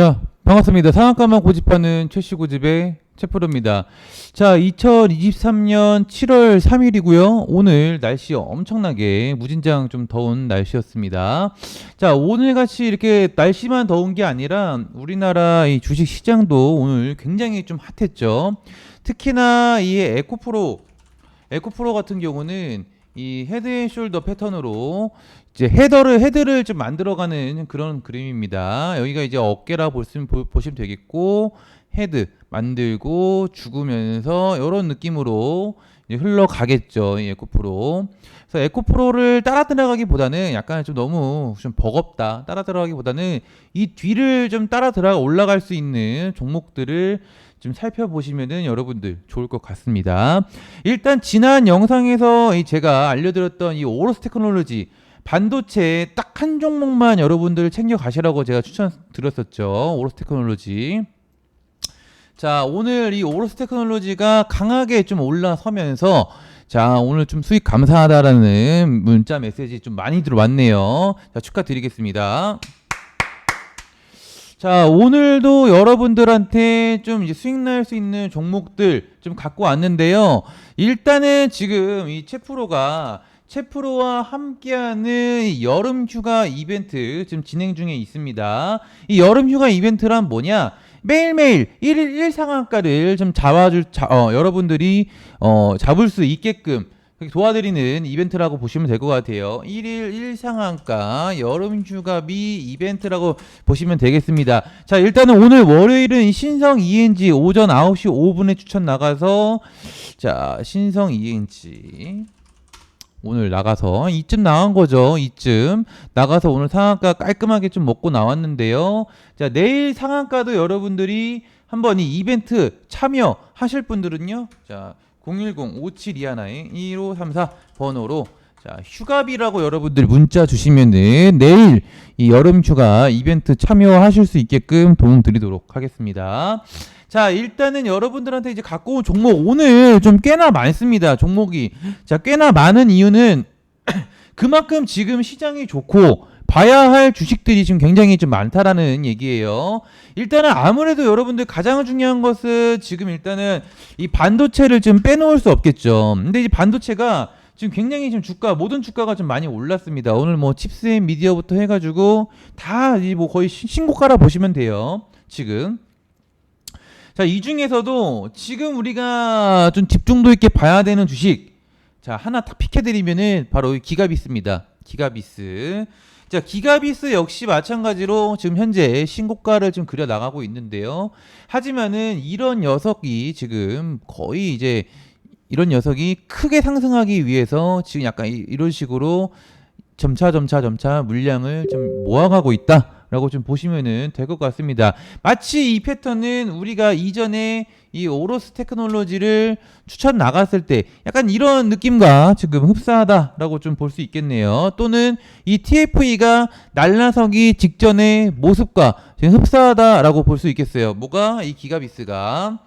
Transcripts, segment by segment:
자, 반갑습니다. 상한가만 고집하는 최씨 고집의 최프로입니다. 자, 2023년 7월 3일이고요. 오늘 날씨 엄청나게 무진장 좀 더운 날씨였습니다. 자, 오늘 같이 이렇게 날씨만 더운 게 아니라 우리나라 이 주식 시장도 오늘 굉장히 좀 핫했죠. 특히나 이 에코프로 에코프로 같은 경우는 이 헤드앤숄더 패턴으로 이제 헤더를 헤드를 좀 만들어가는 그런 그림입니다. 여기가 이제 어깨라 보시면 보시면 되겠고 헤드 만들고 죽으면서 이런 느낌으로 흘러가겠죠. 이 에코프로. 그래서 에코프로를 따라 들어가기보다는 약간 좀 너무 좀 버겁다. 따라 들어가기보다는 이 뒤를 좀 따라 들어가 올라갈 수 있는 종목들을 좀 살펴보시면은 여러분들 좋을 것 같습니다. 일단 지난 영상에서 이 제가 알려드렸던 이 오로스 테크놀로지 반도체 딱 한 종목만 여러분들 챙겨 가시라고 제가 추천드렸었죠. 오로스 테크놀로지. 자, 오늘 이 오로스 테크놀로지가 강하게 좀 올라서면서 자, 오늘 좀 수익 감사하다라는 문자 메시지 좀 많이 들어왔네요. 자, 축하드리겠습니다. 자, 오늘도 여러분들한테 좀 이제 수익 날 수 있는 종목들 좀 갖고 왔는데요. 일단은 지금 이 채프로가 채프로와 함께하는 여름 휴가 이벤트 지금 진행 중에 있습니다. 이 여름 휴가 이벤트란 뭐냐? 매일매일 1일 1상한가를 좀 잡아줄, 자, 어, 여러분들이 어, 잡을 수 있게끔 도와드리는 이벤트라고 보시면 될 것 같아요. 1일 1상한가 여름 휴가비 이벤트라고 보시면 되겠습니다. 자, 일단은 오늘 월요일은 신성 ENG 오전 9시 5분에 추천 나가서 자, 신성 ENG 오늘 나가서 이쯤 나간 거죠. 이쯤 나가서 오늘 상한가 깔끔하게 좀 먹고 나왔는데요. 자, 내일 상한가도 여러분들이 한번 이 이벤트 참여하실 분들은요. 자, 010-5721-1534 번호로 자, 휴가비라고 여러분들 문자 주시면은 내일 이 여름 휴가 이벤트 참여하실 수 있게끔 도움 드리도록 하겠습니다. 자, 일단은 여러분들한테 이제 갖고 온 종목 오늘 좀 꽤나 많습니다. 종목이. 자, 꽤나 많은 이유는 그만큼 지금 시장이 좋고 봐야 할 주식들이 지금 굉장히 좀 많다라는 얘기예요. 일단은 아무래도 여러분들 가장 중요한 것은 지금 일단은 이 반도체를 좀 빼놓을 수 없겠죠. 근데 이 반도체가 지금 굉장히 지금 주가 모든 주가가 좀 많이 올랐습니다. 오늘 뭐 칩스앤 미디어부터 해가지고 다 이 뭐 거의 신- 신고가라 보시면 돼요. 지금. 자, 이 중에서도 지금 우리가 좀 집중도 있게 봐야 되는 주식. 자, 하나 딱 픽해드리면은 바로 이 기가비스입니다. 기가비스. 자, 기가비스 역시 마찬가지로 지금 현재 신고가를 좀 그려 나가고 있는데요. 하지만은 이런 녀석이 지금 거의 이제 이런 녀석이 크게 상승하기 위해서 지금 약간 이- 이런 식으로 점차 점차 점차 물량을 좀 모아가고 있다 라고 좀 보시면은 될것 같습니다. 마치 이 패턴은 우리가 이전에 이 오로스 테크놀로지를 추천 나갔을 때 약간 이런 느낌과 지금 흡사하다라고 좀 볼 수 있겠네요. 또는 이 TFE가 날라서기 직전의 모습과 지금 흡사하다라고 볼 수 있겠어요. 뭐가 이 기가비스가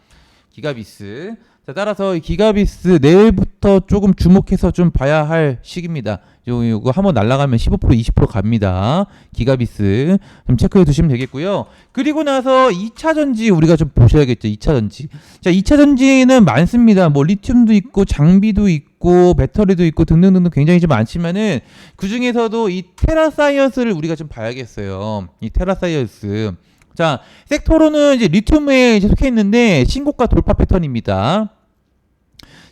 기가비스. 자, 따라서 이 기가비스 내일부터 조금 주목해서 좀 봐야 할 시기입니다. 요, 요거 한번 날아가면 15% 20% 갑니다. 기가비스 좀 체크해 두시면 되겠고요. 그리고 나서 2차 전지 우리가 좀 보셔야겠죠. 2차 전지. 자, 2차 전지는 많습니다. 뭐 리튬도 있고 장비도 있고 배터리도 있고 등등등등 굉장히 좀 많지만은 그 중에서도 이 테라사이언스를 우리가 좀 봐야겠어요. 이 테라사이언스. 자, 섹터로는 이제 리튬에 이제 속해 있는데 신고가 돌파 패턴입니다.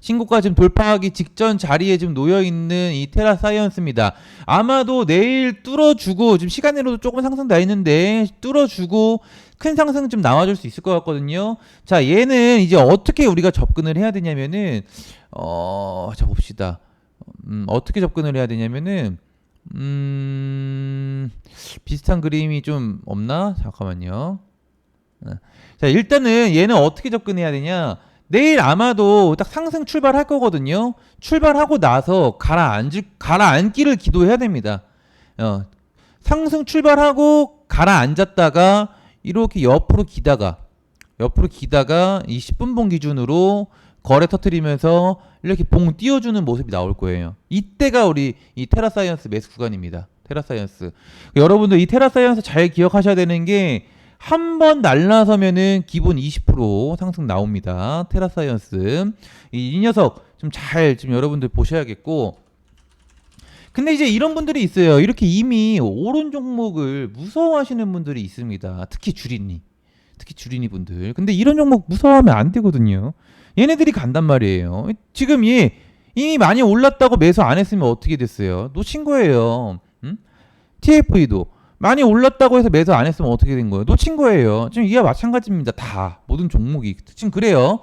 신고가 지금 돌파하기 직전 자리에 지금 놓여 있는 이 테라 사이언스입니다. 아마도 내일 뚫어주고 지금 시간으로도 조금 상승 나 있는데 뚫어주고 큰 상승 좀 나와줄 수 있을 것 같거든요. 자, 얘는 이제 어떻게 우리가 접근을 해야 되냐면은 어, 자 봅시다. 음, 어떻게 접근을 해야 되냐면은 음, 비슷한 그림이 좀 없나? 잠깐만요. 어. 자, 일단은 얘는 어떻게 접근해야 되냐? 내일 아마도 딱 상승 출발할 거거든요. 출발하고 나서 가라앉을 가라앉기를 기도해야 됩니다. 어, 상승 출발하고 가라앉았다가 이렇게 옆으로 기다가 옆으로 기다가 이 10분 봉 기준으로 거래 터트리면서 이렇게 봉 띄워주는 모습이 나올 거예요. 이때가 우리 이 테라사이언스 매수 구간입니다. 테라사이언스. 여러분들 이 테라사이언스 잘 기억하셔야 되는 게 한 번 날라서면은 기본 20% 상승 나옵니다. 테라사이언스. 이, 이 녀석 좀잘좀 여러분들 보셔야겠고 근데 이제 이런 분들이 있어요. 이렇게 이미 오른 종목을 무서워하시는 분들이 있습니다. 특히 주린이. 특히 주린이 분들. 근데 이런 종목 무서워하면 안 되거든요. 얘네들이 간단 말이에요. 지금 얘 이미 많이 올랐다고 매수 안 했으면 어떻게 됐어요? 놓친 거예요. 음? TFE도 많이 올랐다고 해서 매수 안 했으면 어떻게 된 거예요? 놓친 거예요. 지금 이와 마찬가지입니다. 다 모든 종목이 지금 그래요.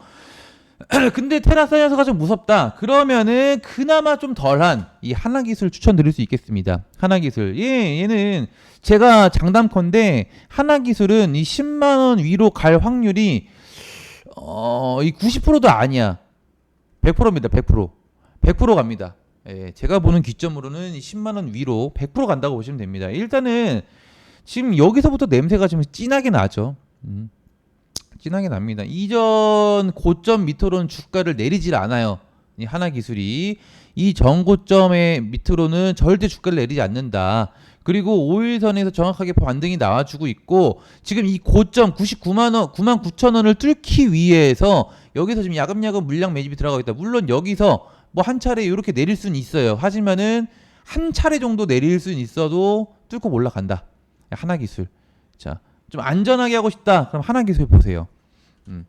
근데 테라사이언스가 좀 무섭다. 그러면은 그나마 좀 덜한 이 하나 기술 추천드릴 수 있겠습니다. 하나 기술. 예, 얘는 제가 장담컨대 하나 기술은 이 10만 원 위로 갈 확률이 어, 이 90%도 아니야. 100%입니다. 100%. 100% 갑니다. 예, 제가 보는 기점으로는 이 10만 원 위로 100% 간다고 보시면 됩니다. 일단은 지금 여기서부터 냄새가 좀 진하게 나죠. 음. 진하게 납니다. 이전 고점 밑으로는 주가를 내리질 않아요. 이 하나 기술이 이 전고점의 밑으로는 절대 주가를 내리지 않는다. 그리고 5일선에서 정확하게 반등이 나와주고 있고 지금 이 고점 99만 원, 9만 9천 원을 뚫기 위해서 여기서 지금 야금야금 물량 매집이 들어가고 있다. 물론 여기서 뭐 한 차례 이렇게 내릴 수는 있어요. 하지만은 한 차례 정도 내릴 수는 있어도 뚫고 올라간다. 하나 기술. 자, 좀 안전하게 하고 싶다. 그럼 하나 기술 보세요. 음.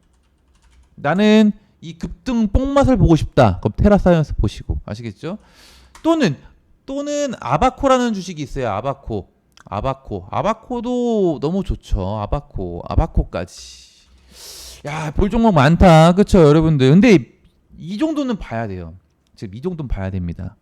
나는 이 급등 뽕맛을 보고 싶다. 그럼 테라사이언스 보시고 아시겠죠? 또는 또는 아바코라는 주식이 있어요. 아바코. 아바코. 아바코도 너무 좋죠. 아바코. 아바코까지. 야, 볼 종목 많다. 그쵸, 여러분들. 근데 이 정도는 봐야 돼요. 지금 이 정도는 봐야 됩니다.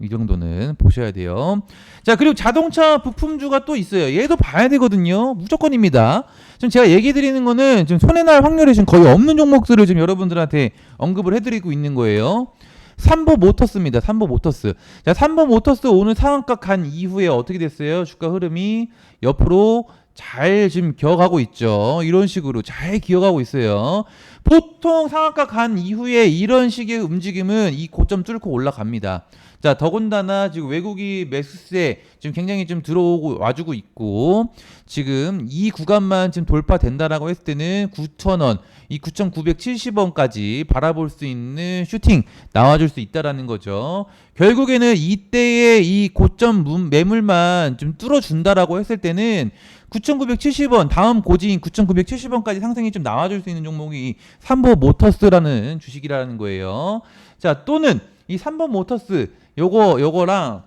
이 정도는 보셔야 돼요. 자, 그리고 자동차 부품주가 또 있어요. 얘도 봐야 되거든요. 무조건입니다. 지금 제가 얘기 드리는 거는 지금 손해 날 확률이 지금 거의 없는 종목들을 지금 여러분들한테 언급을 해드리고 있는 거예요. 삼보 모터스입니다. 삼보 모터스. 자, 삼보 모터스 오늘 상한가 간 이후에 어떻게 됐어요? 주가 흐름이 옆으로 잘 지금 기어가고 있죠. 이런 식으로 잘 기어가고 있어요. 보통 상한가 간 이후에 이런 식의 움직임은 이 고점 뚫고 올라갑니다. 자, 더군다나 지금 외국이 매수세 지금 굉장히 좀 들어오고 와주고 있고 지금 이 구간만 지금 돌파된다라고 했을 때는 9,000원, 이 9,970원까지 바라볼 수 있는 슈팅 나와줄 수 있다라는 거죠. 결국에는 이때의 이 고점 문- 매물만 좀 뚫어준다라고 했을 때는 9,970원 다음 고지인 9,970원까지 상승이 좀 나와줄 수 있는 종목이 삼보 모터스라는 주식이라는 거예요. 자 또는 이 3번 모터스 요거 요거랑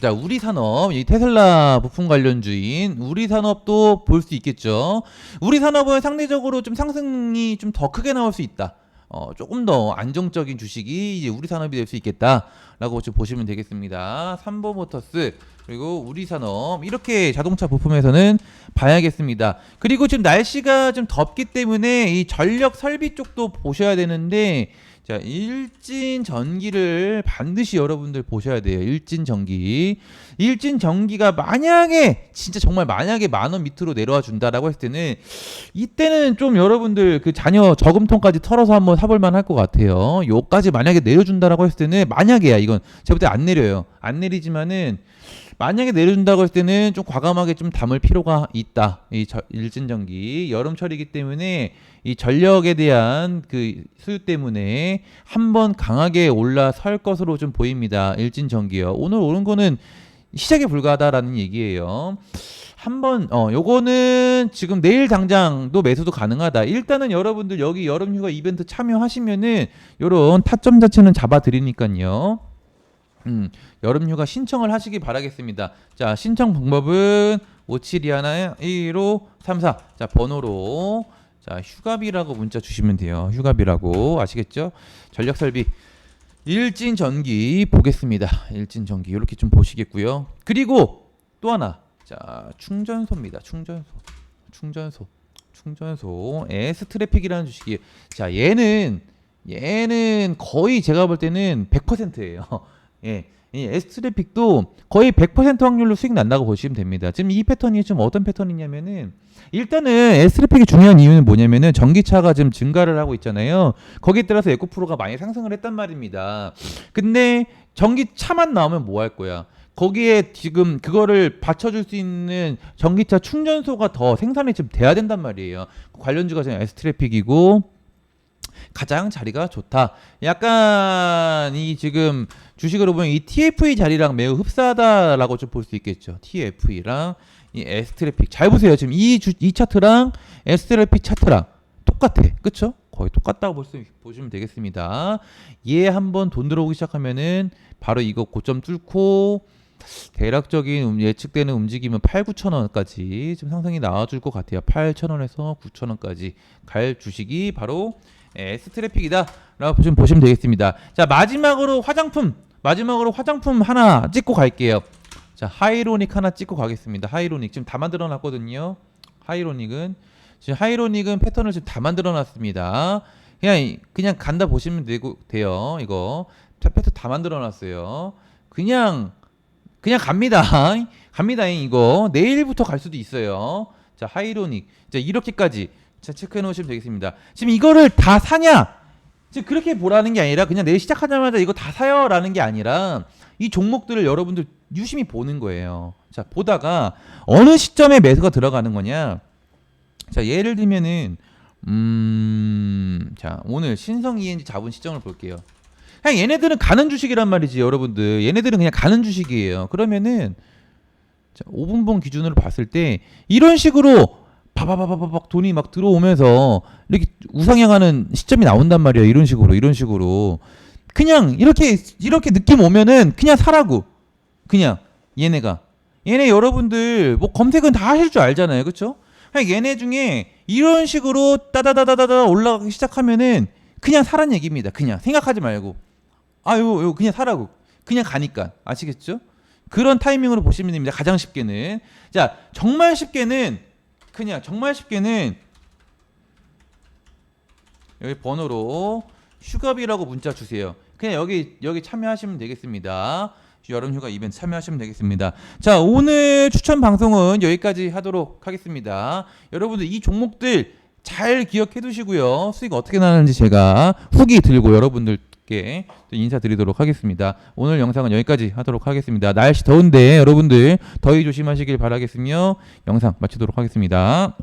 자 우리 산업 이 테슬라 부품 관련주인 우리 산업도 볼 수 있겠죠. 우리 산업은 상대적으로 좀 상승이 좀 더 크게 나올 수 있다. 어, 조금 더 안정적인 주식이 이제 우리 산업이 될 수 있겠다라고 좀 보시면 되겠습니다. 삼보 모터스 그리고 우리 산업 이렇게 자동차 부품에서는 봐야겠습니다. 그리고 지금 날씨가 좀 덥기 때문에 이 전력 설비 쪽도 보셔야 되는데 자 일진 전기를 반드시 여러분들 보셔야 돼요. 일진 전기. 일진 전기가 만약에 진짜 정말 만약에 만 원 밑으로 내려와 준다라고 했을 때는 이때는 좀 여러분들 그 자녀 저금통까지 털어서 한번 사볼 만할 것 같아요. 요까지 만약에 내려준다라고 했을 때는 만약에야 이건 제가 볼때안 내려요. 안 내리지만은 만약에 내려준다고 했을 때는 좀 과감하게 좀 담을 필요가 있다. 이 저- 일진전기 여름철이기 때문에 이 전력에 대한 그 수요 때문에 한 번 강하게 올라설 것으로 좀 보입니다. 일진전기요. 오늘 오른 거는 시작에 불과하다라는 얘기예요. 한번 어 요거는 지금 내일 당장도 매수도 가능하다. 일단은 여러분들 여기 여름 휴가 이벤트 참여하시면은 요런 타점 자체는 잡아 드리니까요. 음, 여름 휴가 신청을 하시기 바라겠습니다. 자, 신청 방법은 5721 1534. 자, 번호로 자, 휴가비라고 문자 주시면 돼요. 휴가비라고 아시겠죠? 전력 설비 일진 전기 보겠습니다. 일진 전기 이렇게 좀 보시겠고요. 그리고 또 하나. 자, 충전소입니다. 충전소. 충전소. 충전소. S 트래픽이라는 주식이 자, 얘는 얘는 거의 제가 볼 때는 100%예요. 예. 이 S 트래픽도 거의 100% 확률로 수익 난다고 보시면 됩니다. 지금 이 패턴이 좀 어떤 패턴이냐면은 일단은 S 트래픽이 중요한 이유는 뭐냐면은 전기차가 지금 증가를 하고 있잖아요. 거기에 따라서 에코프로가 많이 상승을 했단 말입니다. 근데 전기차만 나오면 뭐 할 거야? 거기에 지금 그거를 받쳐줄 수 있는 전기차 충전소가 더 생산이 좀 돼야 된단 말이에요. 관련주가 지금 S트래픽이고 가장 자리가 좋다. 약간 이 지금 주식으로 보면 이 TFE 자리랑 매우 흡사하다라고 좀 볼 수 있겠죠. TFE랑 이 S트래픽 잘 보세요. 지금 이, 주, 이 차트랑 S트래픽 차트랑 똑같아. 그쵸? 거의 똑같다고 볼 수, 보시면 되겠습니다. 얘 한번 돈 들어오기 시작하면은 바로 이거 고점 뚫고 대략적인 음- 예측되는 움직임은 8, 9천 원까지 좀 상승이 나와줄 것 같아요. 8천 원에서 9천 원까지 갈 주식이 바로 S 트래픽이다라고 좀 보시면 되겠습니다. 자 마지막으로 화장품 마지막으로 화장품 하나 찍고 갈게요. 자 하이로닉 하나 찍고 가겠습니다. 하이로닉 지금 다 만들어 놨거든요. 하이로닉은 지금 하이로닉은 패턴을 지금 다 만들어 놨습니다. 그냥 이- 그냥 간다 보시면 되고 돼요. 이거 자, 패턴 다 만들어 놨어요. 그냥 그냥 갑니다. 갑니다. 이거 내일부터 갈 수도 있어요. 자 하이로닉 자 이렇게까지 자 체크해 놓으시면 되겠습니다. 지금 이거를 다 사냐? 지금 그렇게 보라는 게 아니라 그냥 내일 시작하자마자 이거 다 사요라는 게 아니라 이 종목들을 여러분들 유심히 보는 거예요. 자 보다가 어느 시점에 매수가 들어가는 거냐? 자 예를 들면은 음 자 오늘 신성 ENG 잡은 시점을 볼게요. 그냥 얘네들은 가는 주식이란 말이지 여러분들. 얘네들은 그냥 가는 주식이에요. 그러면은 자, 5분봉 기준으로 봤을 때 이런 식으로 바바바바박 돈이 막 들어오면서 이렇게 우상향하는 시점이 나온단 말이에요. 이런 식으로 이런 식으로 그냥 이렇게 이렇게 느낌 오면은 그냥 사라고 그냥 얘네가 얘네 여러분들 뭐 검색은 다 하실 줄 알잖아요. 그렇죠? 얘네 중에 이런 식으로 따다다다다다 올라가기 시작하면은 그냥 사란 얘기입니다. 그냥 생각하지 말고 아유 요 그냥 사라고 그냥 가니까 아시겠죠? 그런 타이밍으로 보시면 됩니다. 가장 쉽게는 자 정말 쉽게는 그냥 정말 쉽게는 여기 번호로 휴가비라고 문자 주세요. 그냥 여기 여기 참여하시면 되겠습니다. 여름 휴가 이벤트 참여하시면 되겠습니다. 자 오늘 추천 방송은 여기까지 하도록 하겠습니다. 여러분들 이 종목들 잘 기억해 두시고요. 수익 어떻게 나는지 제가 후기 들고 여러분들 께또 인사드리도록 하겠습니다. 오늘 영상은 여기까지 하도록 하겠습니다. 날씨 더운데 여러분들 더위 조심하시길 바라겠으며 영상 마치도록 하겠습니다.